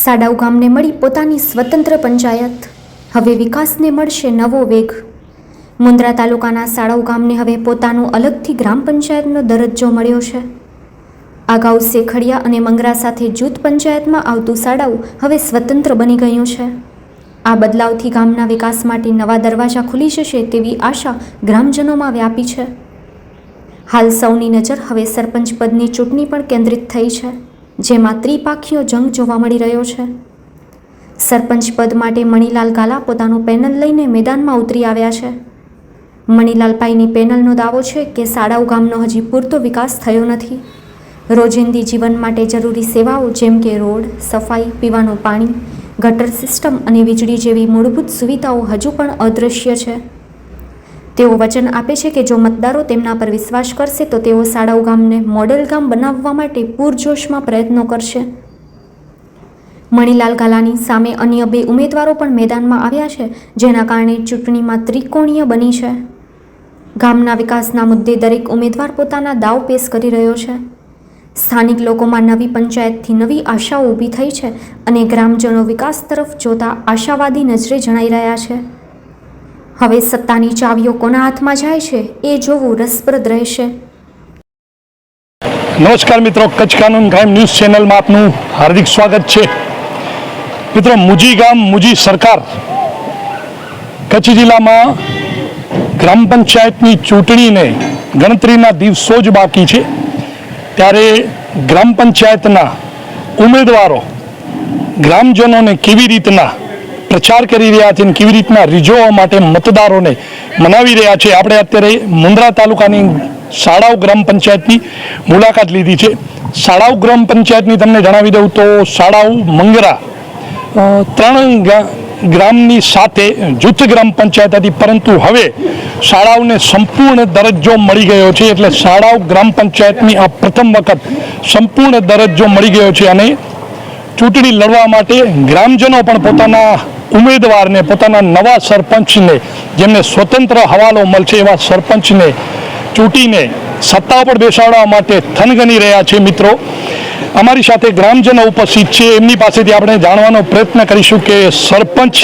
સાડાઉ ગામને મળી પોતાની સ્વતંત્ર પંચાયત. હવે વિકાસને મળશે નવો વેગ. મુન્દ્રા તાલુકાના સાડાઉ ગામને હવે પોતાનું અલગથી ગ્રામ પંચાયતનો દરજ્જો મળ્યો છે. અગાઉ શેખડિયા અને મંગરા સાથે જૂથ પંચાયતમાં આવતું સાડાઉ હવે સ્વતંત્ર બની ગયું છે. આ બદલાવથી ગામના વિકાસ માટે નવા દરવાજા ખુલી જશે તેવી આશા ગ્રામજનોમાં વ્યાપી છે. હાલ સૌની નજર હવે સરપંચ પદની ચૂંટણી પણ કેન્દ્રિત થઈ છે. જેમાં ત્રિપાખીયો જંગ જોવા મળી રહ્યો છે. સરપંચ પદ માટે મણિલાલ કાલા પોતાનું પેનલ લઈને મેદાનમાં ઉતરી આવ્યા છે. મણિલાલભાઈની પેનલનો દાવો છે કે સાડાઉ ગામનો હજી પૂરતો વિકાસ થયો નથી. રોજિંદી જીવન માટે જરૂરી સેવાઓ જેમ કે રોડ, સફાઈ, પીવાનું પાણી, ગટર સિસ્ટમ અને વીજળી જેવી મૂળભૂત સુવિધાઓ હજુ પણ અદૃશ્ય છે. તેઓ વચન આપે છે કે જો મતદારો તેમના પર વિશ્વાસ કરશે, તો તેઓ સાડાઉ ગામને મોડેલ ગામ બનાવવા માટે પૂરજોશમાં પ્રયત્નો કરશે. મણિલાલ ગાલાની સામે અન્ય બે ઉમેદવારો પણ મેદાનમાં આવ્યા છે, જેના કારણે ચૂંટણીમાં ત્રિકોણીય બની છે. ગામના વિકાસના મુદ્દે દરેક ઉમેદવાર પોતાના દાવ પેશ કરી રહ્યો છે. સ્થાનિક લોકોમાં નવી પંચાયતથી નવી આશાઓ ઊભી થઈ છે અને ગ્રામજનો વિકાસ તરફ જોતા આશાવાદી નજરે જણાઈ રહ્યા છે. હવે સત્તાની ચાવીઓ કોના હાથમાં જાય છે એ જોવું રસપ્રદ રહેશે. નમસ્કાર મિત્રો, કચ્છ કાનૂન ક્રાઇમ ન્યૂઝ ચેનલમાં આપનું હાર્દિક સ્વાગત છે. મિત્રો, મુજી ગામ, મુજી સરકાર કચ્છ જિલ્લામાં ગ્રામ પંચાયતની ચૂંટણીને ગણતરીના દિવસો જ બાકી છે. ત્યારે ગ્રામ પંચાયતના ઉમેદવારો ગ્રામજનોને કેવી રીતના પ્રચાર કરી રહ્યા છે અને કેવી રીતના રીઝવવા માટે મતદારોને મનાવી રહ્યા છે? આપણે અત્યારે મુન્દ્રા તાલુકાની શાળાઓ ગ્રામ પંચાયતની મુલાકાત લીધી છે. શાળાઓ ગ્રામ પંચાયતની તમને જણાવી દઉં તો શાળાઓ મંગરા ત્રણ ગ્રામની સાથે જૂથ ગ્રામ પંચાયત હતી, પરંતુ હવે શાળાઓને સંપૂર્ણ દરજ્જો મળી ગયો છે. એટલે શાળાઓ ગ્રામ પંચાયતની આ પ્રથમ વખત સંપૂર્ણ દરજ્જો મળી ગયો છે અને ચૂંટણી લડવા માટે ગ્રામજનો પણ પોતાના ઉમેદવારને પોતાના નવા સરપંચને જેમને સ્વતંત્ર હવાલો મળશે એવા સરપંચને ચૂંટીને સત્તા પર બેસાડવા માટે થનગની રહ્યા છે મિત્રો. અમારી સાથે ગ્રામજનો ઉપસ્થિત છે. એમની પાસેથી આપણે જાણવાનો પ્રયત્ન કરીશું કે સરપંચ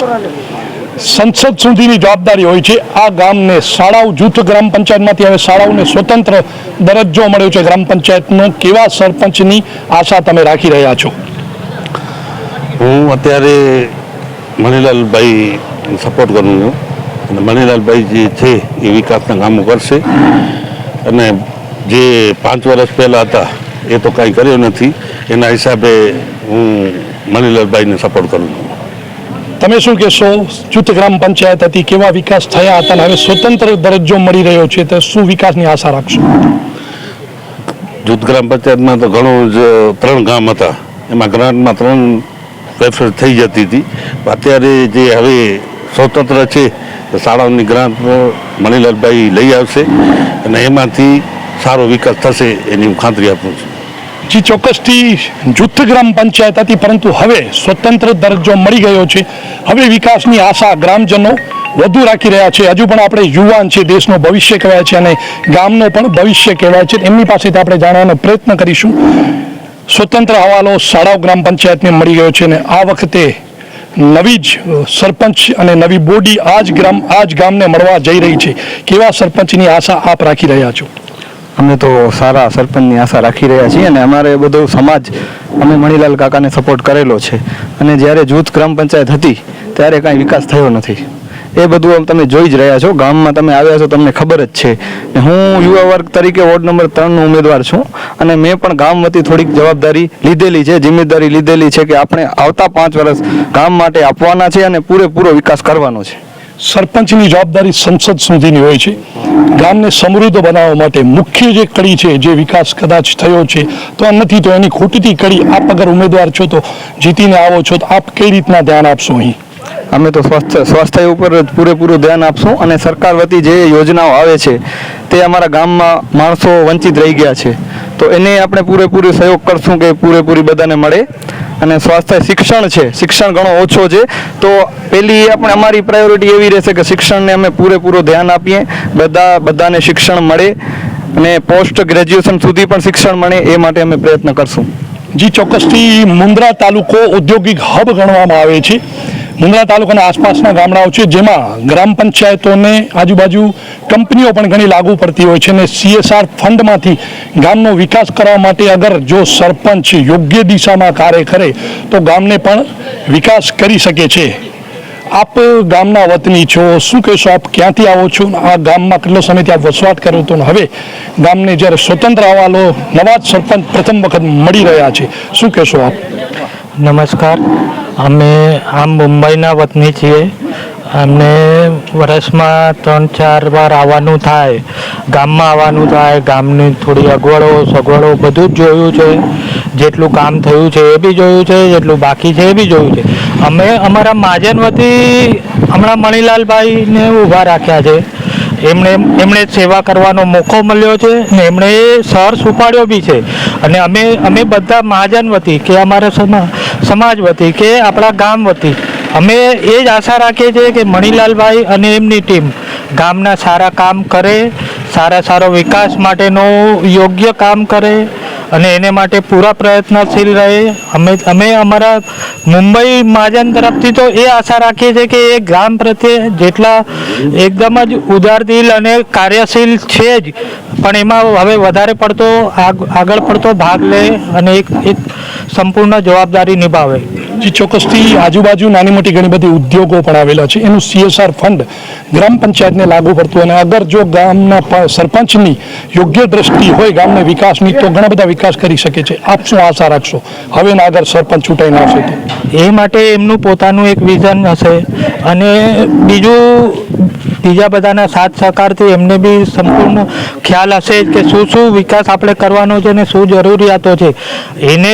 સંસદ સુધીની જવાબદારી હોય છે. આ ગામને શાળાઓ, જૂથ ગ્રામ પંચાયતમાંથી હવે શાળાઓને સ્વતંત્ર દરજ્જો મળ્યો છે ગ્રામ પંચાયતનો. કેવા સરપંચની આશા તમે રાખી રહ્યા છો? હું અત્યારે મણિલાલભાઈ સપોર્ટ કરું છું. અને મણિલાલભાઈ જે છે એ વિકાસના કામો કરશે. અને જે પાંચ વર્ષ પહેલાં હતા એ તો કાંઈ કર્યો નથી. એના હિસાબે હું મણિલાલભાઈને સપોર્ટ કરું છું. તમે શું કહેશો? જૂથ ગ્રામ પંચાયત હતી કેવા વિકાસ થયા હતા અને હવે સ્વતંત્ર દરજ્જો મળી રહ્યો છે તો શું વિકાસની આશા રાખશો? જૂથ ગ્રામ પંચાયતમાં તો ઘણું જ ત્રણ ગામ હતા. એમાં ગ્રાન્ટમાં ત્રણ ફેરફાર થઈ જતી હતી. અત્યારે જે હવે સ્વતંત્ર છે શાળાઓની ગ્રાન્ટ મણિલાલભાઈ લઈ આવશે અને એમાંથી સારો વિકાસ થશે એની હું ખાતરી આપું છું. જે, ચોક્કસથી જૂથ ગ્રામ પંચાયત હતી, પરંતુ હવે સ્વતંત્ર દરજ્જો મળી ગયો છે. હવે વિકાસની આશા ગ્રામજનો વધુ રાખી રહ્યા છે. હજુ પણ આપણે યુવાન છે, દેશનો ભવિષ્ય કહેવાય છે અને ગામનો પણ ભવિષ્ય કહેવાય છે. એમની પાસેથી આપણે જાણવાનો પ્રયત્ન કરીશું. સ્વતંત્ર હવાલો શાળાઓ ગ્રામ પંચાયતને મળી ગયો છે અને આ વખતે નવી જ સરપંચ અને નવી બોડી આ જ ગ્રામ આ જ ગામને મળવા જઈ રહી છે. કેવા સરપંચની આશા આપ રાખી રહ્યા છો? અમે તો સારા સરપંચની આશા રાખી રહ્યા છીએ અને અમારે બધો સમાજ અમે મણિલાલ કાકાને સપોર્ટ કરેલો છે. અને જ્યારે જૂથ ગ્રામ પંચાયત હતી, ત્યારે કાંઈ વિકાસ થયો નથી. એ બધું આમ તમે જોઈ જ રહ્યા છો. ગામમાં તમે આવ્યા છો, તમને ખબર જ છે. હું યુવા વર્ગ તરીકે વોર્ડ નંબર ત્રણનો ઉમેદવાર છું અને મેં પણ ગામ વતી થોડીક જવાબદારી લીધેલી છે, જિમ્મેદારી લીધેલી છે કે આપણે આવતા પાંચ વર્ષ ગામ માટે આપવાના છે અને પૂરેપૂરો વિકાસ કરવાનો છે. સરપંચની જવાબદારી સંસદ સુધીની હોય છે. ગામને સમૃદ્ધ બનાવવા માટે મુખ્ય જે કડી છે, જે વિકાસ કદાચ થયો છે, તો આ નથી, તો એની ખૂટતી કડી આપ અગર ઉમેદવાર છો તો જીતીને આવો છો, તો આપ કઈ રીતના ધ્યાન આપશો અહીં? અમે તો સ્વાસ્થ્ય સ્વાસ્થ્ય ઉપર જ પૂરેપૂરું ધ્યાન આપશું અને સરકાર વતી જે યોજનાઓ આવે છે, તે અમારા ગામમાં માણસો વંચિત રહી ગયા છે. તો એને આપણે પૂરેપૂરો સહયોગ કરશું કે પૂરેપૂરી બધાને મળે. અને સ્વાસ્થ્ય શિક્ષણ છે, શિક્ષણ ઘણો ઓછો છે. તો પેલી આપણે અમારી પ્રાયોરિટી એવી રહેશે કે શિક્ષણને અમે પૂરેપૂરું ધ્યાન આપીએ, બધા, બધાને શિક્ષણ મળે અને પોસ્ટ ગ્રેજ્યુએશન સુધી પણ શિક્ષણ મળે એ માટે અમે પ્રયત્ન કરશું. જી, ચોક્કસથી મુન્દ્રા તાલુકો ઔદ્યોગિક હબ ગણવામાં આવે છે. મુન્દ્રા તાલુકાના આસપાસના ગામડાઓ છે, જેમાં ગ્રામ પંચાયતોને આજુબાજુ કંપનીઓ પણ ઘણી લાગુ પડતી હોય છે અને સીએસઆર ફંડમાંથી ગામનો વિકાસ કરવા માટે અગર જો સરપંચ યોગ્ય દિશામાં કાર્ય કરે, તો ગામને પણ વિકાસ કરી શકે છે. આપ ગામના વતની છો, શું કહેશો આપ? ક્યાંથી આવો છો? આ ગામમાં કેટલો સમયથી આપ વસવાટ કરો તો હવે ગામને જ્યારે સ્વતંત્ર હવાલો નવા જ સરપંચ પ્રથમ વખત મળી રહ્યા છે, શું કહેશો આપ? નમસ્કાર. અમે આમ મુંબઈના વતની છીએ. અમને વર્ષમાં ત્રણ, ચાર વાર આવવાનું થાય. ગામમાં આવવાનું થાય, ગામની થોડી અગવડો, સગવડો બધું જ જોયું છે. જેટલું કામ થયું છે એ બી જોયું છે, જેટલું બાકી છે એ બી જોયું છે. અમે અમારા મહાજન વતી હમણાં મણિલાલભાઈને ઊભા રાખ્યા છે. એમણે એમણે સેવા કરવાનો મોકો મળ્યો છે ને એમણે સર સુપાડ્યો બી છે. અને અમે અમે બધા મહાજન વતી કે અમારા સમા સમાજ વતી કે આપણા ગામ વતી અમે એ જ આશા રાખીએ છીએ કે મણિલાલભાઈ અને એમની ટીમ ગામના સારા કામ કરે, સારા સારો વિકાસ માટેનું યોગ્ય કામ કરે અને એને માટે પૂરા પ્રયત્નશીલ રહે. અમે અમે અમારા મુંબઈ મહાજન તરફથી તો એ આશા રાખીએ છીએ કે એ ગ્રામ પ્રત્યે જેટલા એકદમ જ ઉદારદિલ અને કાર્યશીલ છે જ. પણ એમાં હવે વધારે પડતો આગ- આગળ પડતો ભાગ લે અને એક સંપૂર્ણ જવાબદારી નિભાવે. જે, ચોક્કસથી આજુબાજુ નાની મોટી ઘણી બધી ઉદ્યોગો પણ આવેલા છે. એનું સીએસઆર ફંડ ગ્રામ પંચાયતને લાગુ પડતું અને અગર જો ગામના સરપંચની યોગ્ય દ્રષ્ટિ હોય, ગામને વિકાસની, તો ઘણા બધા વિકાસ કરી શકે છે. આપ શું આશા રાખશો? હવે ના આગળ સરપંચ ચૂંટાઈને ના શકે એ માટે એમનું પોતાનું એક વિઝન હશે. અને બીજું બીજા બધાના સાથ સહકારથી એમને બી સંપૂર્ણ ખ્યાલ હશે કે શું શું વિકાસ આપણે કરવાનો છે અને શું જરૂરિયાતો છે. એને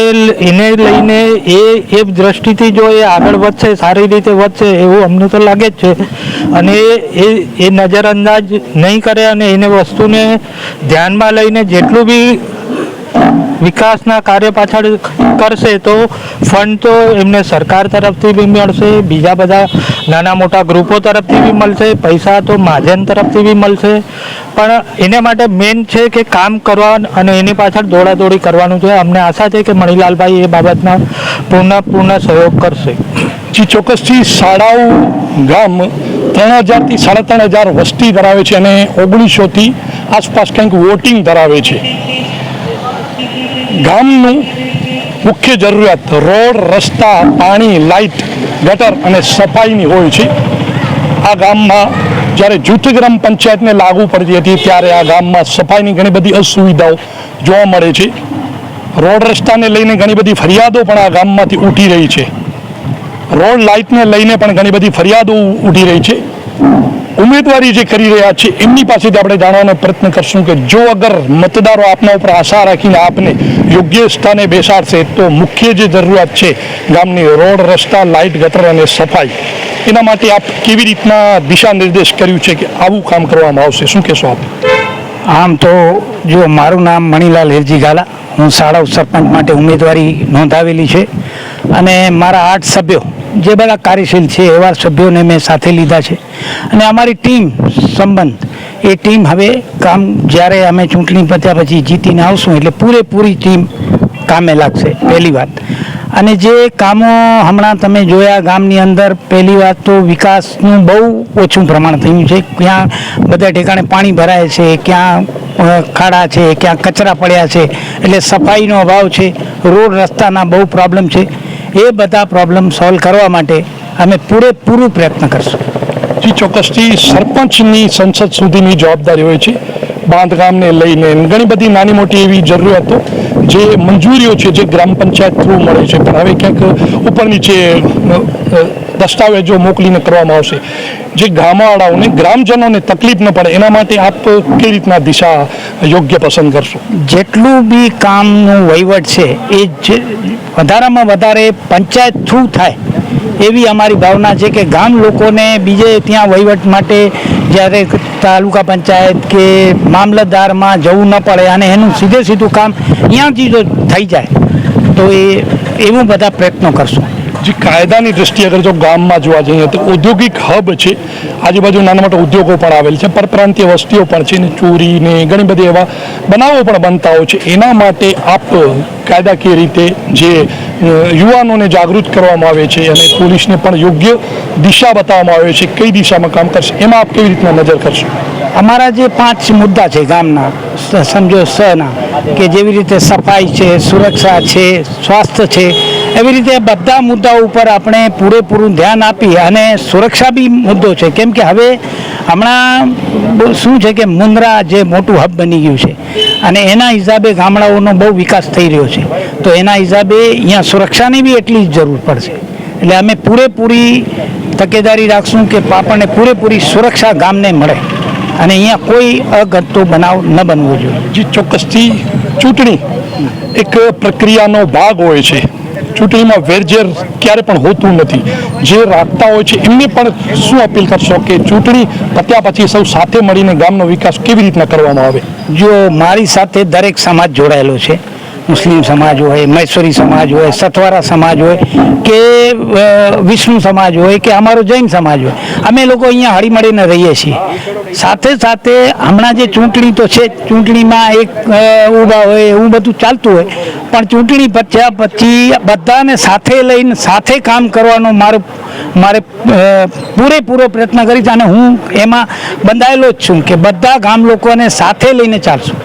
એને લઈને એ એ દ્રષ્ટિથી જો એ આગળ વધશે, સારી રીતે વધશે, એવું અમને તો લાગે જ છે. અને એ એ નજરઅંદાજ નહીં કરે અને એને વસ્તુને ધ્યાનમાં લઈને જેટલું બી વિકાસના કાર્ય પાછળ કરશે તો ફંડ તો એમને સરકાર તરફથી બી મળશે, બીજા બધા નાના મોટા ગ્રુપો તરફથી બી મળશે, પૈસા તો મહાજન તરફથી બી મળશે. પણ એને માટે મેન છે કે કામ કરવા અને એની પાછળ દોડાદોડી કરવાનું છે. અમને આશા છે કે મણિલાલભાઈ એ બાબતના પૂર્ણ પૂર્ણ સહયોગ કરશે. જે, ચોક્કસથી શાળાઓ, ગામ ત્રણ હજારથી સાડા ત્રણ હજાર વસ્તી ધરાવે છે અને ઓગણીસોથી આસપાસ કંઈક વોટિંગ ધરાવે છે. ગામનું મુખ્ય જરૂરિયાત રોડ, રસ્તા, પાણી, લાઇટ, ગટર અને સફાઈની હોય છે. આ ગામમાં જ્યારે જૂથ ગ્રામ પંચાયતને લાગુ પડતી હતી, ત્યારે આ ગામમાં સફાઈની ઘણી બધી અસુવિધાઓ જોવા મળે છે. રોડ રસ્તાને લઈને ઘણી બધી ફરિયાદો પણ આ ગામમાંથી ઉઠી રહી છે. રોડ લાઇટને લઈને પણ ઘણી બધી ફરિયાદો ઉઠી રહી છે. ઉમેદવારી જે કરી રહ્યા છે, એમની પાસેથી આપણે જાણવાનો પ્રયત્ન કરશું કે જો અગર મતદારો આપના ઉપર આશા રાખીને આપને યોગ્ય સ્થાને બેસાડશે, તો મુખ્ય જે જરૂરિયાત છે, ગામની રોડ, રસ્તા, લાઇટ, ગટર અને સફાઈ, એના માટે આપ કેવી રીતના દિશા નિર્દેશ કર્યું છે કે આવું કામ કરવામાં આવશે? શું કહેશો આપ? આમ તો જો મારું નામ મણિલાલ હિરજી ગાલા. હું શાળા સરપંચ માટે ઉમેદવારી નોંધાવેલી છે. અને મારા આઠ સભ્યો, જે બધા કાર્યશીલ છે, એવા સભ્યોને મેં સાથે લીધા છે. અને અમારી ટીમ સંબંધ, એ ટીમ હવે કામ, જ્યારે અમે ચૂંટણી પત્યા પછી જીતીને આવશું, એટલે પૂરેપૂરી ટીમ કામે લાગશે. પહેલી વાત. અને જે કામો હમણાં તમે જોયા, ગામની અંદર પહેલી વાત તો વિકાસનું બહુ ઓછું પ્રમાણ થયું છે. ક્યાં બધા ઠેકાણે પાણી ભરાય છે, ક્યાં ખાડા છે, ક્યાં કચરા પડ્યા છે, એટલે સફાઈનો અભાવ છે, રોડ રસ્તાના બહુ પ્રોબ્લેમ છે. એ બધા પ્રોબ્લેમ સોલ્વ કરવા માટે અમે પૂરેપૂરું પ્રયત્ન કરશું. જે, ચોક્કસથી સરપંચની સંસદ સુધીની જવાબદારી હોય છે. બાંધકામને લઈને ઘણી બધી નાની મોટી એવી જરૂરિયાતો જે મંજૂરીઓ છે જે ગ્રામ પંચાયત થ્રુ મળે છે. પણ હવે ક્યાંક ઉપર નીચે દસ્તાવેજો મોકલીને કરવામાં આવશે. જે ગામવાળાઓને, ગ્રામજનોને તકલીફ ન પડે, એના માટે આપ કઈ રીતના દિશા યોગ્ય પસંદ કરશો? જેટલું બી કામનું વહીવટ છે, એ જે વધારામાં વધારે પંચાયત થ્રુ થાય એવી અમારી ભાવના છે કે ગામ લોકોને બીજે ત્યાં વહીવટ માટે જ્યારે તાલુકા પંચાયત કે મામલતદારમાં જવું ન પડે અને એનું સીધે સીધું કામ અહીંયાથી જો થઈ જાય, તો એ એવું બધા પ્રયત્નો કરશું. જે કાયદાની દ્રષ્ટિએ અગર જો ગામમાં જોવા જઈએ તો ઔદ્યોગિક હબ છે, આજુબાજુ નાના મોટા ઉદ્યોગો પણ આવેલ છે, પરપ્રાંતીય વસ્તીઓ પણ છે ને ચોરી ને ઘણી બધી એવા બનાવો પણ બનતા હોય છે. એના માટે આપ કાયદાકીય રીતે જે યુવાનોને જાગૃત કરવામાં આવે છે અને પોલીસને પણ યોગ્ય દિશા બતાવવામાં આવે છે કઈ દિશામાં કામ કરશે, એમાં આપ કેવી રીતના નજર કરશો? અમારા જે પાંચ મુદ્દા છે ગામના સમજો સના, કે જેવી રીતે સફાઈ છે, સુરક્ષા છે, સ્વાસ્થ્ય છે એવી રીતે બધા મુદ્દાઓ ઉપર આપણે પૂરેપૂરું ધ્યાન આપી અને સુરક્ષા બી મુદ્દો છે. કેમ કે હવે હમણાં શું છે કે મુન્દ્રા જે મોટું હબ બની ગયું છે અને એના હિસાબે ગામડાઓનો બહુ વિકાસ થઈ રહ્યો છે. તો એના હિસાબે અહીંયા સુરક્ષાની બી એટલી જ જરૂર પડશે. એટલે અમે પૂરેપૂરી તકેદારી રાખશું કે આપણને પૂરેપૂરી સુરક્ષા ગામને મળે અને અહીંયા કોઈ અગતો બનાવ ન બનવો જોઈએ. જે ચોક્કસથી ચૂંટણી એક પ્રક્રિયાનો ભાગ હોય છે. ચૂંટણીમાં વેરઝેર ક્યારે પણ હોતું નથી. જે રાખતા હોય છે, એમને પણ શું અપીલ કરશો કે ચૂંટણી પત્યા પછી સૌ સાથે મળીને ગામનો વિકાસ કેવી રીતના કરવામાં આવે? જો મારી સાથે દરેક સમાજ જોડાયેલો છે, મુસ્લિમ સમાજ હોય મૈસૂરી સમાજ હોય, સથવારા સમાજ હોય, કે વિષ્ણુ સમાજ હોય, કે અમારો જૈન સમાજ હોય, અમે લોકો અહીંયા હળીમળીને રહીએ છીએ. સાથે સાથે હમણાં જે ચૂંટણી તો છે ચૂંટણીમાં એક ઊભા હોય, એવું બધું ચાલતું હોય પણ ચૂંટણી પત્યા પછી બધાને સાથે લઈને સાથે કામ કરવાનો મારો, મારે પૂરેપૂરો પ્રયત્ન કરીશ અને હું એમાં બંધાયેલો જ છું કે બધા ગામ લોકોને સાથે લઈને ચાલશું.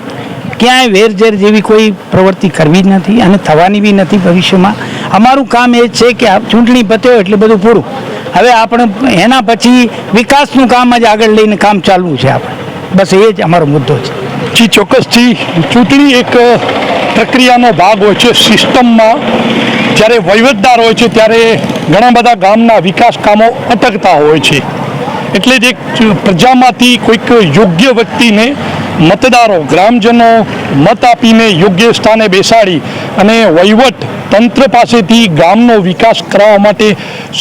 ક્યાંય વેરઝેર જેવી કોઈ પ્રવૃત્તિ કરવી જ નથી અને થવાની બી નથી ભવિષ્યમાં. અમારું કામ એ છે કે ચૂંટણી પત્યો એટલે બધું પૂરું. હવે આપણે એના પછી વિકાસનું કામ જ આગળ લઈને કામ ચાલવું છે આપણે. બસ એ જ અમારો મુદ્દો છે. જી ચોક્કસથી ચૂંટણી એક પ્રક્રિયાનો ભાગ હોય છે સિસ્ટમમાં. જ્યારે વહીવટદાર હોય છે, ત્યારે ઘણા બધા ગામના વિકાસ કામો અટકતા હોય છે. એટલે જ પ્રજામાંથી કોઈક યોગ્ય વ્યક્તિને મતદારો, ગ્રામજનો મત આપીને યોગ્ય સ્થાને બેસાડી અને વહીવટ તંત્ર પાસેથી ગામનો વિકાસ કરાવવા માટે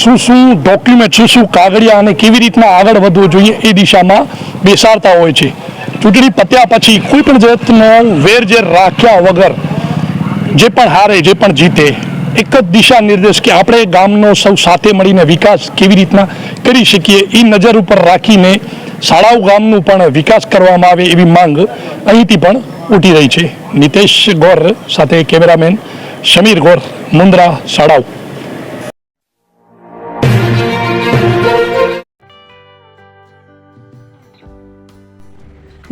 શું શું ડોક્યુમેન્ટ, શું શું કાગળિયા અને કેવી રીતના આગળ વધવું જોઈએ એ દિશામાં બેસાડતા હોય છે. ચૂંટણી પત્યા પછી કોઈ પણ જાતનો વેરઝેર રાખ્યા વગર જે પણ હારે, જે પણ જીતે, એક જ દિશા નિર્દેશ કે આપણે ગામનો સૌ સાથે મળીને વિકાસ કેવી રીતના કરી શકીએ, એ નજર ઉપર રાખીને શાળાઓ ગામનું પણ વિકાસ કરવામાં આવે એવી માંગ અહીંથી પણ ઉઠી રહી છે. નિતેશ ગોર સાથે કેમેરામેન શમીર ગોર, મુન્દ્રા શાળાઓ.